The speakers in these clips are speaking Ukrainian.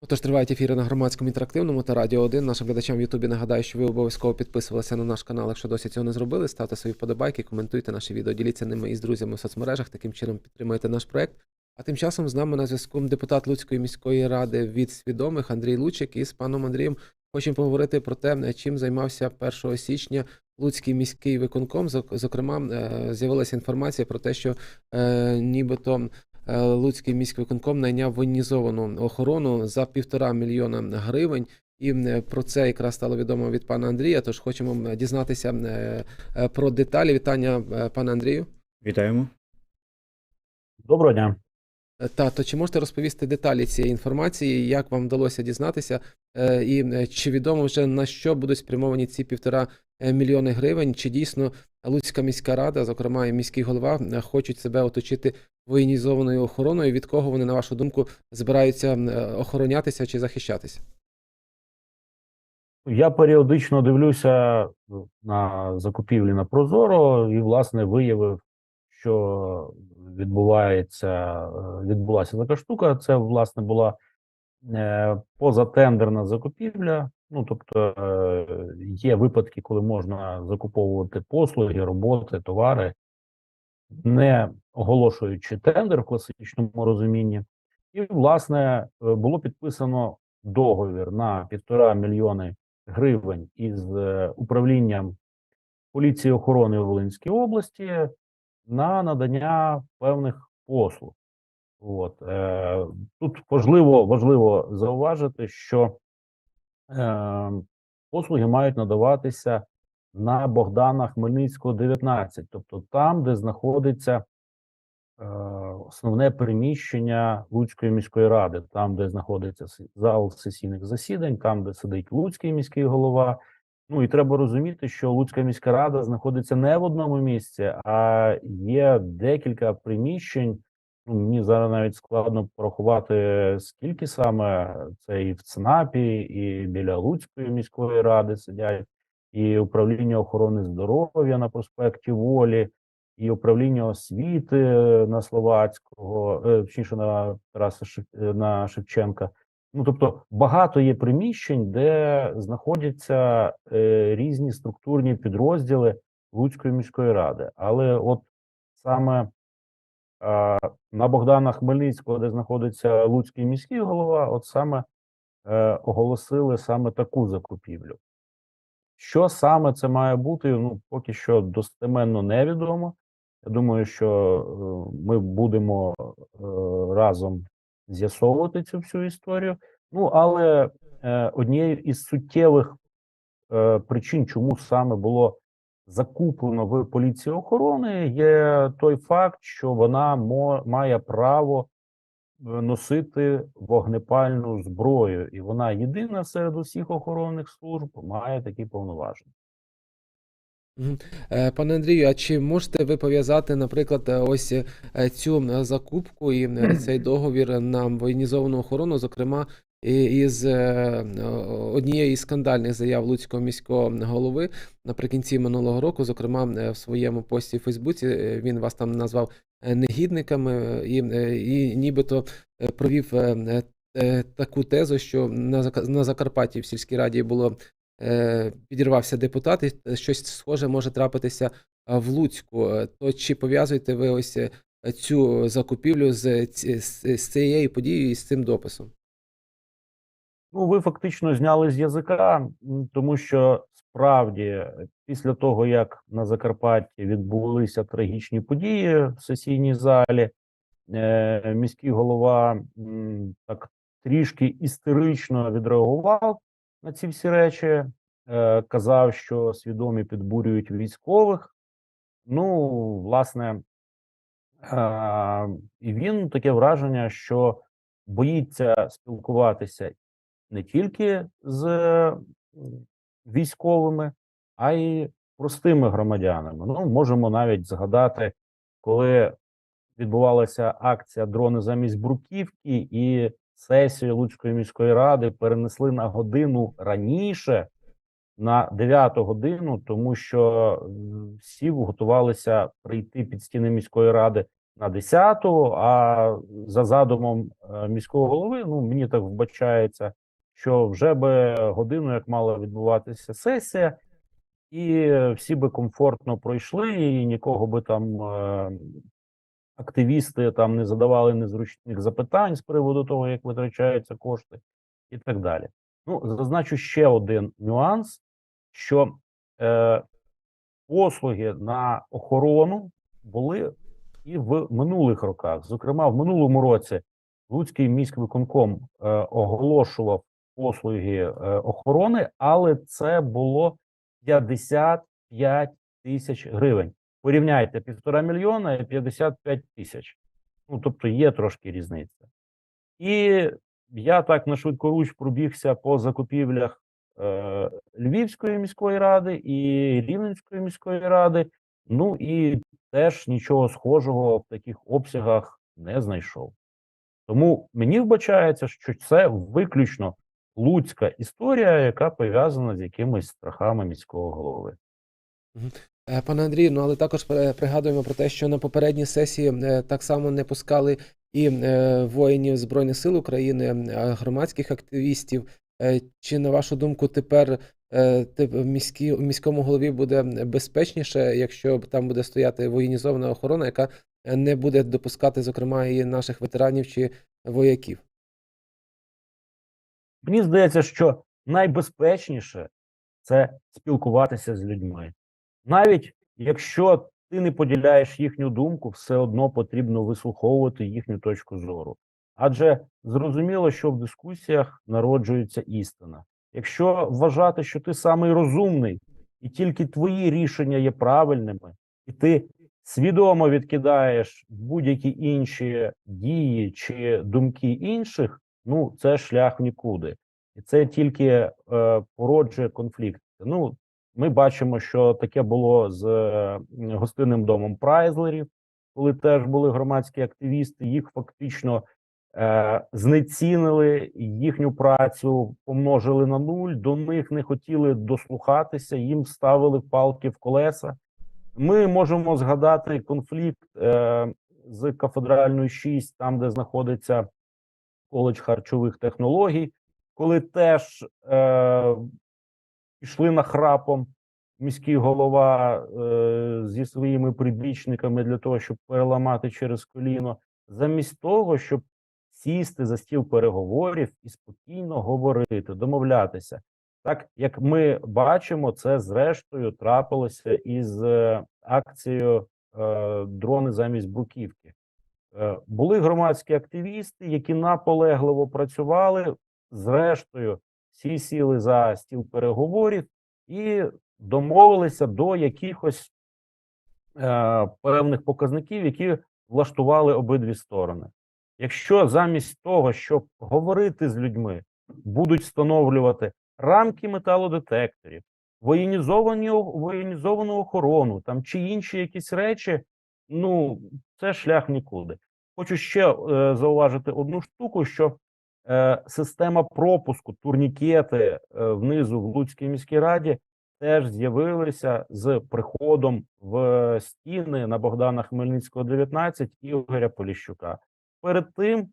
Отож, тривають ефіри на громадському інтерактивному та Радіо 1. Нашим глядачам в Ютубі нагадаю, що ви обов'язково підписувалися на наш канал, якщо досі цього не зробили. Ставте свої вподобайки, коментуйте наші відео, діліться ними із друзями в соцмережах. Таким чином підтримуєте наш проект. А тим часом з нами на зв'язку депутат Луцької міської ради від свідомих Андрій Лучик. І з паном Андрієм хочемо поговорити про те, чим займався 1 січня Луцький міський виконком. Зок- Зокрема, е, з'явилася інформація про те, що е, нібито Луцький міськвиконком найняв воєнізовану охорону за півтора мільйона гривень. І е, про це якраз стало відомо від пана Андрія. Тож хочемо дізнатися е, е, про деталі. Вітання, е, пане Андрію. Вітаємо. Доброго дня. Е, Та то чи можете розповісти деталі цієї інформації, як вам вдалося дізнатися, е, і е, чи відомо вже на що будуть спрямовані ці півтора мільйони гривень? Чи дійсно Луцька міська рада, зокрема і міський голова, хочуть себе оточити воєнізованою охороною? Від кого вони, на вашу думку, збираються охоронятися чи захищатися? Я періодично дивлюся на закупівлі на Прозоро і, власне, виявив, що відбувається, е, відбулася така штука. Це, власне, була е, позатендерна закупівля. Ну, тобто, е, є випадки, коли можна закуповувати послуги, роботи, товари, не оголошуючи тендер в класичному розумінні. І, власне, було підписано договір на півтора мільйони гривень із управлінням поліції охорони Волинській області на надання певних послуг. От е, тут важливо важливо зауважити, що е, послуги мають надаватися на Богдана Хмельницького, 19, тобто там, де знаходиться е, основне приміщення Луцької міської ради, там, де знаходиться зал сесійних засідань, там, де сидить Луцький міський голова. Ну і треба розуміти, що Луцька міська рада знаходиться не в одному місці, а є декілька приміщень. Ну, мені зараз навіть складно порахувати, скільки саме це і в ЦНАПі, і біля Луцької міської ради сидять, і управління охорони здоров'я на проспекті Волі, і управління освіти на Словацького, е, точніше на Тараса е, на Шевченка. Ну тобто багато є приміщень, де знаходяться е, різні структурні підрозділи Луцької міської ради. Але от саме е, на Богдана Хмельницького, де знаходиться Луцький міський голова, от саме е, оголосили саме таку закупівлю. Що саме це має бути? Ну, поки що достеменно невідомо. Я думаю, що е, ми будемо е, разом з'ясовувати цю всю історію. Ну, але е, однією із суттєвих е, причин, чому саме було закуплено в поліції охорони, є той факт, що вона мо, має право е, носити вогнепальну зброю, і вона єдина серед усіх охоронних служб має такі повноваження. Е, Пане Андрію, а чи можете ви пов'язати, наприклад, е, ось е, цю закупку і цей договір на воєнізовану охорону, зокрема, із о- однією із скандальних заяв Луцького міського голови наприкінці минулого року, зокрема, в своєму пості в Фейсбуці, він вас там назвав негідниками і, і нібито провів таку тезу, що на Зака- на Закарпатті в сільській раді було підірвався депутат, і щось схоже може трапитися в Луцьку. Е, То чи пов'язуєте ви ось е, цю закупівлю з, з, цією подією і з цим дописом? Ну, ви фактично зняли з язика, тому що справді е, після того, як на Закарпатті відбулися трагічні події в сесійній залі, е, міський голова так трішки істерично відреагував на ці всі речі, е, казав, що свідомі підбурюють військових. Ну, власне, е, і він таке враження, що боїться спілкуватися не тільки з військовими, а й простими громадянами. Ну, можемо навіть згадати, коли відбувалася акція дрони замість бруківки, і сесію Луцької міської ради перенесли на годину раніше, на 9 годину, тому що всі готувалися прийти під стіни міської ради на 10-ту, а за задумом е, міського голови, ну мені так вбачається, що вже би годину, як мала відбуватися сесія, і всі би комфортно пройшли, і нікого би там е, активісти там не задавали незручних запитань з приводу того, як витрачаються кошти, і так далі. Ну, зазначу ще один нюанс, що е, послуги на охорону були і в минулих роках. Зокрема, в минулому році Луцький міськвиконком е, оголошував послуги е, охорони, але це було 55 тисяч гривень. Порівняйте півтора мільйона і 55 тисяч. Ну, тобто є трошки різниця. І я так на швидкоруч пробігся по закупівлях е, Львівської міської ради і Рівненської міської ради. Ну і теж нічого схожого в таких обсягах не знайшов. Тому мені вбачається, що це виключно луцька історія, яка пов'язана з якимись страхами міського голови. Е, Пане Андрію, ну але також е, пригадуємо про те, що на попередній сесії е, так само не пускали і е, воїнів Збройних сил України, громадських активістів. Е, Чи на вашу думку тепер е, в міському голові буде безпечніше, якщо там буде стояти воєнізована охорона, яка не буде допускати, зокрема, і наших ветеранів чи вояків? Мені здається, що найбезпечніше це спілкуватися з людьми. Навіть якщо ти не поділяєш їхню думку, все одно потрібно вислуховувати їхню точку зору. Адже зрозуміло, що в дискусіях народжується істина. Якщо вважати, що ти самий розумний, і тільки твої рішення є правильними, і ти свідомо відкидаєш будь-які інші дії чи думки інших, ну це шлях нікуди, і це тільки е, породжує конфлікт. Ну, ми бачимо, що таке було з е, гостинним домом Прайзлерів, коли теж були громадські активісти, їх фактично е, знецінили їхню працю, помножили на нуль. До них не хотіли дослухатися, їм ставили палки в колеса. Ми можемо згадати конфлікт е, з кафедральною 6, там де знаходиться коледж харчових технологій, коли теж е, пішли нахрапом міський голова е, зі своїми прибічниками для того, щоб переламати через коліно, замість того, щоб сісти за стіл переговорів і спокійно говорити, домовлятися. Так як ми бачимо, це зрештою трапилося із е, акцією е, дрони замість бруківки. Е, були громадські активісти, які наполегливо працювали. Зрештою, всі сіли за стіл переговорів і домовилися до якихось е, певних показників, які влаштували обидві сторони. Якщо замість того, щоб говорити з людьми, будуть встановлювати рамки металодетекторів, воєнізовану охорону там чи інші якісь речі, ну це шлях нікуди. Хочу ще е, зауважити одну штуку: що система пропуску, турнікети е, внизу в Луцькій міській раді теж з'явилися з приходом в стіни на Богдана Хмельницького, 19 Ігоря Поліщука. Перед тим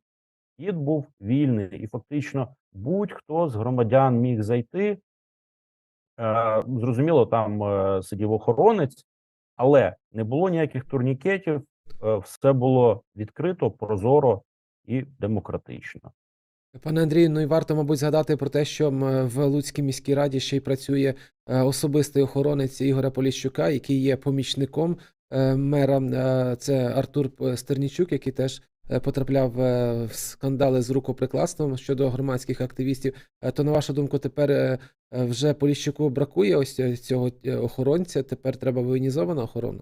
вхід був вільний, і фактично будь-хто з громадян міг зайти. Е, зрозуміло, там е, сидів охоронець, але не було ніяких турнікетів, е, все було відкрито, прозоро і демократично. Пане Андрію, ну і варто, мабуть, згадати про те, що в Луцькій міській раді ще й працює е, особистий охоронець Ігоря Поліщука, який є помічником е, мера. Е, Це Артур Стернічук, який теж потрапляв в скандали з рукоприкладством щодо громадських активістів. То, на вашу думку, тепер вже Поліщуку бракує ось цього охоронця, тепер треба воєнізована охорона.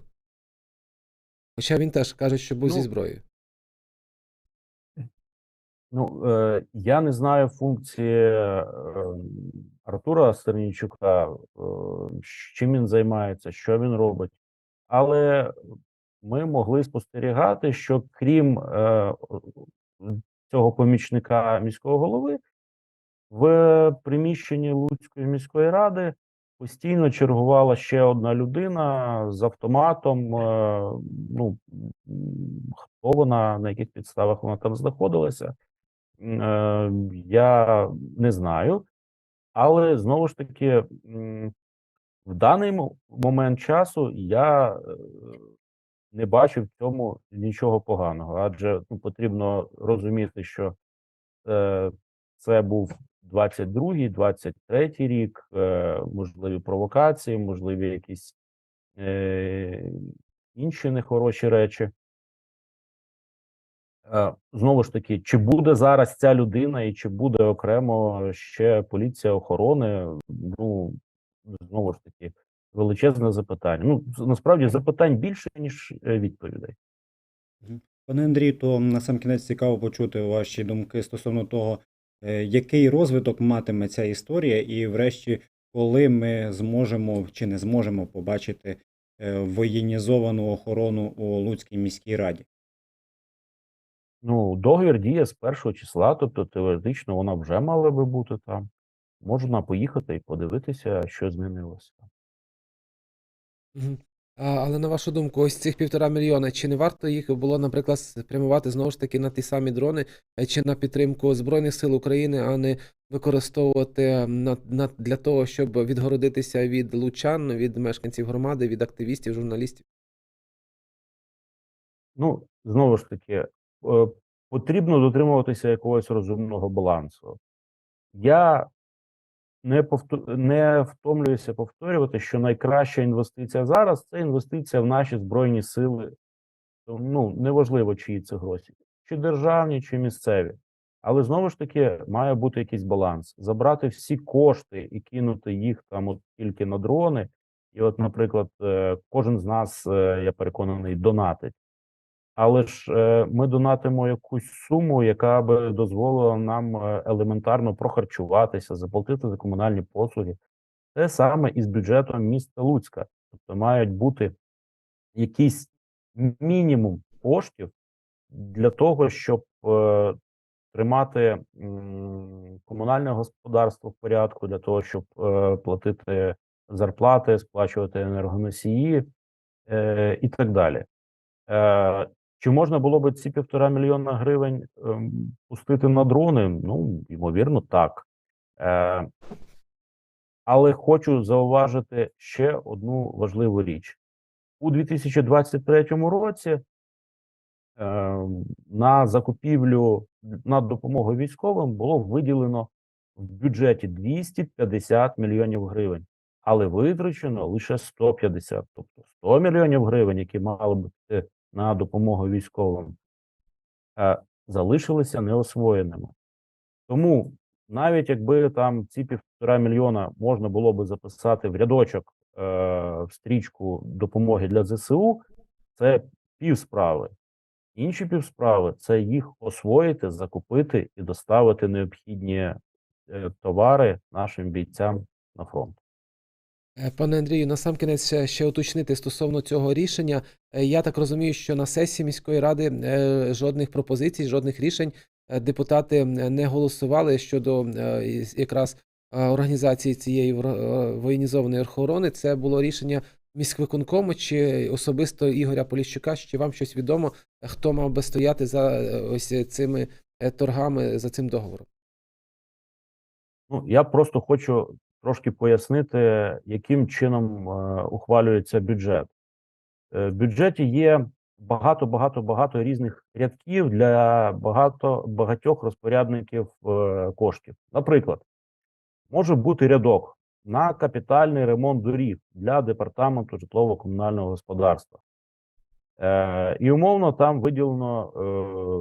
Хоча він теж каже, що був зі Ну, зброєю. Ну, е, я не знаю функції е, Артура Стернійчука, е, чим він займається, що він робить. Але ми могли спостерігати, що крім е, цього помічника міського голови, в приміщенні Луцької міської ради постійно чергувала ще одна людина з автоматом. е, Ну, хто вона, на яких підставах вона там знаходилася, я не знаю. Але знову ж таки, в даний момент часу я е, не бачу в цьому нічого поганого, адже ну, потрібно розуміти, що е, це був 22-й, 23-й рік, е, можливі провокації, можливі якісь е, інші нехороші речі. Е, Знову ж таки, чи буде зараз ця людина, і чи буде окремо ще поліція охорони? Ну знову ж таки, величезне запитання. Ну насправді запитань більше ніж е, відповідей. Пане Андрій, то на сам кінець цікаво почути ваші думки стосовно того, е, який розвиток матиме ця історія, і врешті, коли ми зможемо чи не зможемо побачити воєнізовану охорону у Луцькій міській раді. Ну, договір діє з першого числа, тобто теоретично вона вже мала би бути там. Можна поїхати і подивитися, що змінилося. Мгм. А, але на вашу думку, ось цих півтора мільйона, чи не варто їх було, наприклад, спрямувати знову ж таки на ті самі дрони, е, чи на підтримку Збройних сил України, а не використовувати на, на, для того, щоб відгородитися від лучан, від мешканців громади, від активістів, журналістів? Ну, знову ж таки, е, потрібно дотримуватися якогось розумного балансу. Я не повту... не втомлююся повторювати, що найкраща інвестиція зараз це інвестиція в наші збройні сили. Ну, неважливо, чиї це гроші, чи державні, чи місцеві. Але знову ж таки має бути якийсь баланс. Забрати всі кошти і кинути їх там от тільки на дрони. І, от, наприклад, е, кожен з нас, е, я переконаний, донатить. Але ж е, ми донатимо якусь суму, яка би дозволила нам е, елементарно прохарчуватися, заплатити за комунальні послуги. Те саме і з бюджетом міста Луцька. Тобто мають бути якийсь мінімум коштів для того, щоб е, тримати м, комунальне господарство в порядку, для того, щоб е, платити зарплати, сплачувати енергоносії е, і так далі. Е, чи можна було би ці півтора мільйона гривень ем, пустити на дрони? Ну, ймовірно, так. Е, але хочу зауважити ще одну важливу річ. У 2023 році е, на закупівлю на допомогу військовим було виділено в бюджеті 250 мільйонів гривень, але витрачено лише 150. Тобто 100 мільйонів гривень, які мали б бути на допомогу військовим, е, залишилися неосвоєними. Тому навіть якби там ці півтора мільйона можна було би записати в рядочок е, в стрічку допомоги для ЗСУ, це півсправи. Інші півсправи це їх освоїти, закупити і доставити необхідні е, товари нашим бійцям на фронт. Е, Пане Андрію, насамкінець ще, ще уточнити стосовно цього рішення. Е, Я так розумію, що на сесії міської ради е, жодних пропозицій, жодних рішень е, депутати не голосували щодо е, якраз е, організації цієї е, воєнізованої охорони. Це було рішення міськвиконкому чи особисто Ігоря Поліщука. Чи вам щось відомо, хто мав би стояти за е, ось цими е, торгами, за цим договором? Ну, я просто хочу трошки пояснити, яким чином е, ухвалюється бюджет. Е, в бюджеті є багато, багато, багато різних рядків для багато багатьох розпорядників е, коштів. Наприклад, може бути рядок на капітальний ремонт доріг для департаменту житлово-комунального господарства. Е, і умовно там виділено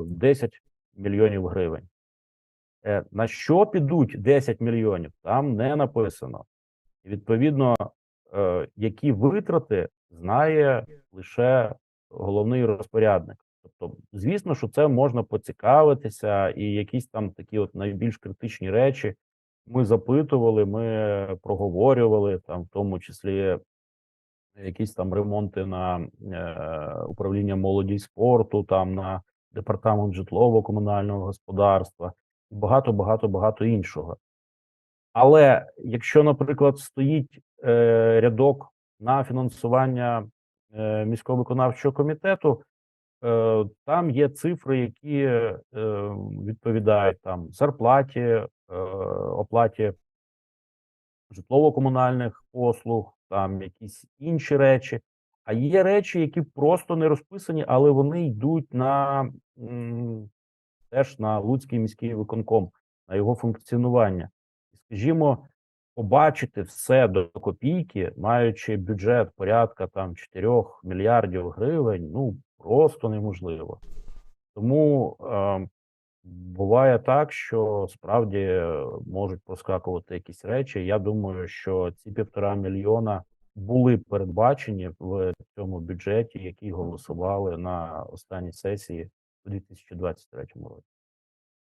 е, 10 мільйонів гривень. Е, На що підуть 10 мільйонів, там не написано. Відповідно, е, які витрати знає лише головний розпорядник. Тобто, звісно, що це можна поцікавитися, і якісь там такі от найбільш критичні речі ми запитували, ми проговорювали там, в тому числі якісь там ремонти на е, управління молоді спорту, там на департамент житлово-комунального господарства і багато, багато, багато іншого. Але якщо, наприклад, стоїть е, рядок на фінансування е, міського виконавчого комітету, е, там є цифри, які е, відповідають там зарплаті, е, оплаті житлово-комунальних послуг, там якісь інші речі. А є речі, які просто не розписані, але вони йдуть на теж на Луцький міський виконком, на його функціонування. Скажімо, побачити все до копійки, маючи бюджет порядка там 4 мільярдів гривень, ну просто неможливо. Тому е, буває так, що справді е, можуть проскакувати якісь речі. Я думаю, що ці півтора мільйона були передбачені в цьому бюджеті, який голосували на останній сесії у 2023 році.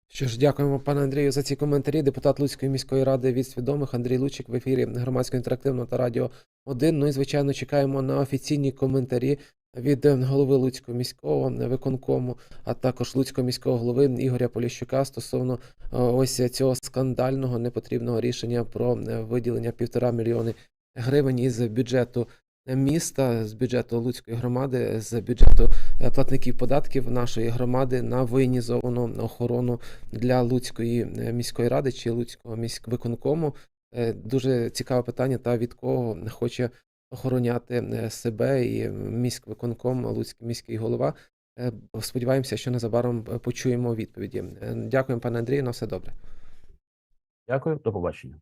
Що ж, дякуємо, пане Андрію, за ці коментарі. Депутат Луцької міської ради від свідомих Андрій Лучик в ефірі громадського інтерактивного та радіо 1. Ну і звичайно чекаємо на офіційні коментарі від голови Луцького міського виконкому, а також Луцького міського голови Ігоря Поліщука стосовно е, ось цього скандального непотрібного рішення про е, виділення півтора мільйони гривень із бюджету міста, з бюджету Луцької громади, з бюджету е, платників податків нашої громади на воєнізовану охорону для Луцької е, міської ради чи Луцького міськвиконкому. Е, Дуже цікаве питання, та від кого хоче охороняти себе і міськвиконком, Луцький міський голова. Сподіваємося, що незабаром почуємо відповіді. Дякуємо, пане Андрію, на все добре. Дякую, до побачення.